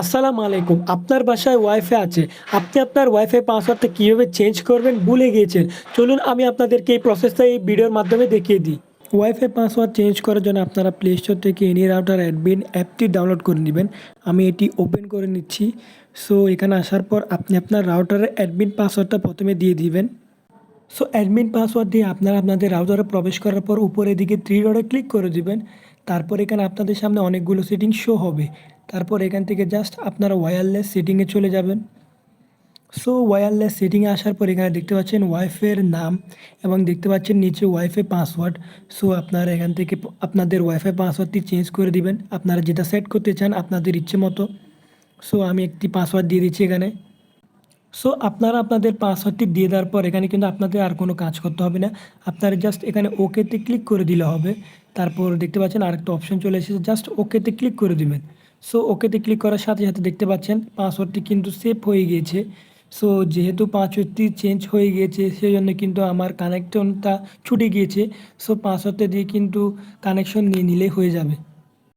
আসসালামু আলাইকুম। আপনার বাসায় ওয়াইফাই আছে। আপনি আপনার ওয়াইফাই পাসওয়ার্ডটা কীভাবে চেঞ্জ করবেন ভুলে গিয়েছেন? চলুন আমি আপনাদেরকে এই প্রসেসটা এই ভিডিওর মাধ্যমে দেখিয়ে দিই। ওয়াইফাই পাসওয়ার্ড চেঞ্জ করার জন্য আপনারা প্লে স্টোর থেকে এনি রাউটার অ্যাডমিন অ্যাপটি ডাউনলোড করে নেবেন। আমি এটি ওপেন করে নিচ্ছি। সো এখানে আসার পর আপনি আপনার রাউটারের অ্যাডমিন পাসওয়ার্ডটা প্রথমে দিয়ে দিবেন। সো অ্যাডমিন পাসওয়ার্ড দিয়ে আপনারা আপনাদের রাউটারে প্রবেশ করার পর উপরের দিকে থ্রি ডটে ক্লিক করে দিবেন। তারপর এখানে আপনাদের সামনে অনেকগুলো সেটিং শো হবে। তারপর এখান থেকে জাস্ট আপনারা ওয়্যারলেস সেটিংয়ে চলে যাবেন। সো ওয়্যারলেস সেটিংয়ে আসার পর এখানে দেখতে পাচ্ছেন ওয়াইফের নাম এবং দেখতে পাচ্ছেন নিচে ওয়াইফাই পাসওয়ার্ড সো আপনারা এখান থেকে আপনাদের ওয়াইফাই পাসওয়ার্ডটি চেঞ্জ করে দিবেন। আপনারা যেটা সেট করতে চান আপনাদের ইচ্ছে মতো। সো আমি একটি পাসওয়ার্ড দিয়ে দিচ্ছি এখানে। সো আপনারা আপনাদের পাসওয়ার্ডটি দিয়ে দেওয়ার পর এখানে কিন্তু আপনাদের আর কোনো কাজ করতে হবে না। আপনারা জাস্ট এখানে ওকেতে ক্লিক করে দিলে হবে। তারপর দেখতে পাচ্ছেন আরেকটা অপশন চলে এসেছে। জাস্ট ওকেতে ক্লিক করে দিবেন। সো ওকেতে ক্লিক করার সাথে সাথে দেখতে পাচ্ছেন পাসওয়ার্ডটি কিন্তু সেভ হয়ে গিয়েছে। সো যেহেতু পাসওয়ার্ডটি চেঞ্জ হয়ে গিয়েছে সেই জন্য কিন্তু আমার কানেকশনটা ছুটে গিয়েছে। সো পাসওয়ার্ডটা দিয়ে কিন্তু কানেকশন নিয়ে নিলেই হয়ে যাবে।